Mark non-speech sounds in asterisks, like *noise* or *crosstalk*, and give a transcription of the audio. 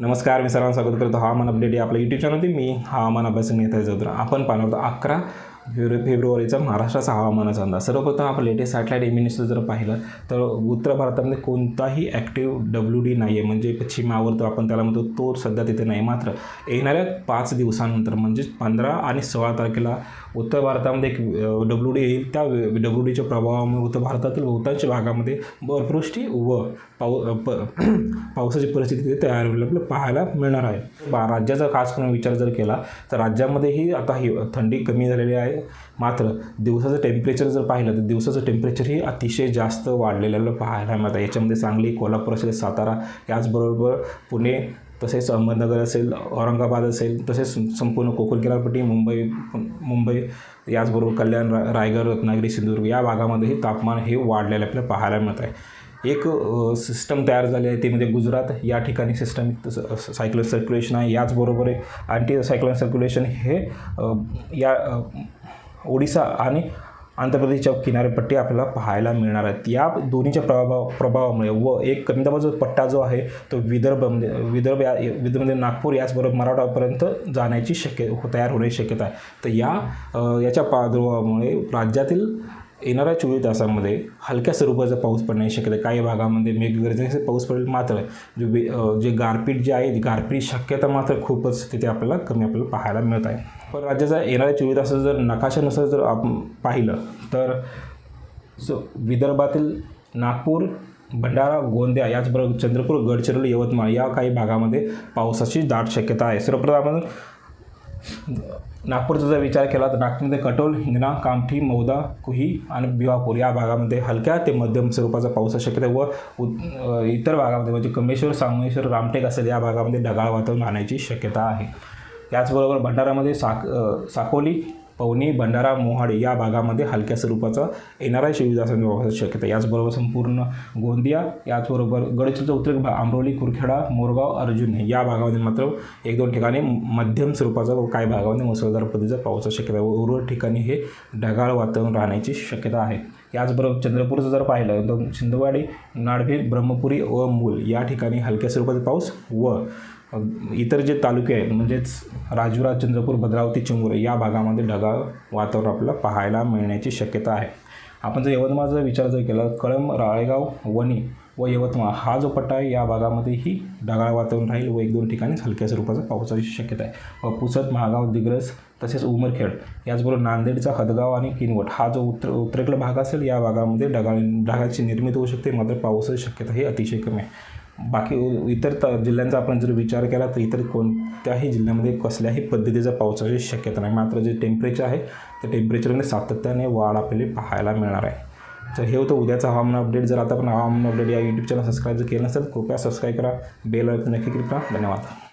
नमस्कार मी सर्वांना स्वागत करतो हवामान अपडेट या आपल्या यूट्यूब चॅनलवरती मी हवामान अभ्यासक नेता जत्र आपण पाहणार होतो अकरा फेब्रु फेब्रुवारीचा महाराष्ट्राचा हवामानाचा अंदाज. सर्वप्रथम आपण लेटेस्ट सॅटेलाईट इम्युनिस्टर जर पाहिलं तर उत्तर भारतामध्ये कोणताही ॲक्टिव्ह डब्ल्यू डी नाही आहे म्हणजे पश्चिमावर आपण त्याला म्हणतो तो सध्या तिथे नाही. मात्र येणाऱ्या पाच दिवसानंतर म्हणजेच पंधरा आणि सोळा तारखेला उत्तर भारतामध्ये एक डब्ल्यू डी येईल. त्या डब्ल्यू डीच्या प्रभावामुळे उत्तर भारतातील बहुतांश भागामध्ये बर्फवृष्टी व पाऊ प *clears throat* पावसाची परिस्थिती तिथे तयार होईल आपल्याला पाहायला मिळणार आहे. बा राज्याचा खास करून विचार जर केला तर राज्यामध्येही आता ही थंडी कमी झालेली आहे. मात्र दिवसाचं टेम्परेचर जर पाहिलं तर दिवसाचं टेम्परेचरही अतिशय जास्त वाढलेलं पाहायला मिळतं. याच्यामध्ये सांगली कोल्हापूर असेल सातारा याचबरोबर पुणे तसेच अहमदनगर असेल औरंगाबाद असेल तसेच संपूर्ण कोकण किनारपट्टी मुंबई मुंबई याचबरोबर कल्याण रा रायगड रत्नागिरी सिंधुदुर्ग या भागामध्येही तापमान हे वाढलेलं आपल्याला पाहायला मिळत आहे. एक सिस्टम तयार झाली आहे ते म्हणजे गुजरात. या ठिकाणी सिस्टम सायक्लोन सर्क्युलेशन आहे. याचबरोबर अँटी सायक्लोन सर्क्युलेशन हे या ओडिसा आणि आंध्र प्रदेशच्या किनारपट्टी आपल्याला पाहायला मिळणार आहेत. या दोन्हीच्या प्रभाव प्रभावामुळे व एक कमी दाबाचा पट्टा जो आहे तो विदर्भ म्हणजे विदर्भ या विदर्भमध्ये नागपूर याचबरोबर मराठवापर्यंत जाण्याची शक्य तयार होण्याची शक्यता आहे. तर या याच्या प्रादुर्भावामुळे राज्यातील येणाऱ्या चोवीस तासामध्ये हलक्या स्वरूपाचा पाऊस पडण्याची शक्यता काही भागामध्ये मेघगर्जनेचा पाऊस पडेल मात्र जे वे- जे गारपीट जे आहे गारपीट शक्यता मात्र खूपच तिथे आपल्याला कमी आपल्याला पाहायला मिळत आहे. पण राज्याचा येणाऱ्या चोवीस तासाचं जर नकाशानुसार जर आपण पाहिलं तर सो विदर्भातील नागपूर भंडारा गोंदिया याचबरोबर चंद्रपूर गडचिरोली यवतमाळ या काही भागामध्ये पावसाची दाट शक्यता आहे. सर्वप्रथम आपण नागपूरचा जर विचार केला तर नागपूरमध्ये कटोल हिंगणा कामठी मौदा कुही आणि भिवापूर या भागामध्ये हलक्या ते मध्यम स्वरूपाचा पाऊस शक्यता व इतर भागामध्ये म्हणजे कमेश्वर सांगमेश्वर रामटेक असेल या भागामध्ये ढगाळ वातावरण राहण्याची शक्यता आहे. त्याचबरोबर भंडारामध्ये साक साकोली पवनी भंडारा मोहाडे या भागामध्ये हलक्या स्वरूपाचा येणारा चोवीस तासांच्या पावसाची शक्यता याचबरोबर संपूर्ण गोंदिया याचबरोबर गडचिरोलीचा उत्तर भाग आंबरोली कुरखेडा मोरगाव अर्जुन या भागामध्ये मात्र एक दोन ठिकाणी मध्यम स्वरूपाचा व काही भागामध्ये मुसळधार पद्धतीचा पावसाची शक्यता आहे. व उर्वरित ठिकाणी हे ढगाळ वातावरण राहण्याची शक्यता आहे. याचबरोबर चंद्रपूरचं जर पाहिलं तर छिंदवाडी नाडभे ब्रह्मपुरी व मूल या ठिकाणी हलक्या स्वरूपाचा पाऊस व इतर जे तालुके आहेत म्हणजेच राजुरा चंद्रपूर भद्रावती चेंबूर या भागामध्ये ढगाळ वातावरण आपल्याला पाहायला मिळण्याची शक्यता आहे. आपण जर यवतमाळचा विचार जर केला कळंब राळेगाव वणी व यवतमाळ हा जो पट्टा आहे या भागामध्येही ढगाळ वातावरण राहील व एक दोन ठिकाणी हलक्या स्वरूपाचा पावसाची शक्यता आहे. व पुसद महागाव दिग्रस तसेच उमरखेड याचबरोबर नांदेडचा हदगाव आणि किनवट हा जो उत्तर उत्तरेकडील भाग असेल या भागामध्ये ढगाळ ढगाची निर्मिती होऊ शकते मात्र पावसाची शक्यता ही अतिशय कमी आहे. बाकी इतर त जिल्ह्यांचा आपण जर विचार केला तर इतर कोणत्याही जिल्ह्यामध्ये कसल्याही पद्धतीचा पावसाची शक्यता नाही. मात्र जे टेम्परेचर आहे त्या टेम्परेचरमध्ये सातत्याने वाढ आपल्याला पाहायला मिळणार आहे. तर हे होतं उद्याचं हवामान अपडेट जर आता आपण हवामान अपडेट या यूट्यूब चॅनल सबस्क्राईब जर केलं नसेल कृपया सबस्क्राईब करा. बेल नक्की कृपया धन्यवाद.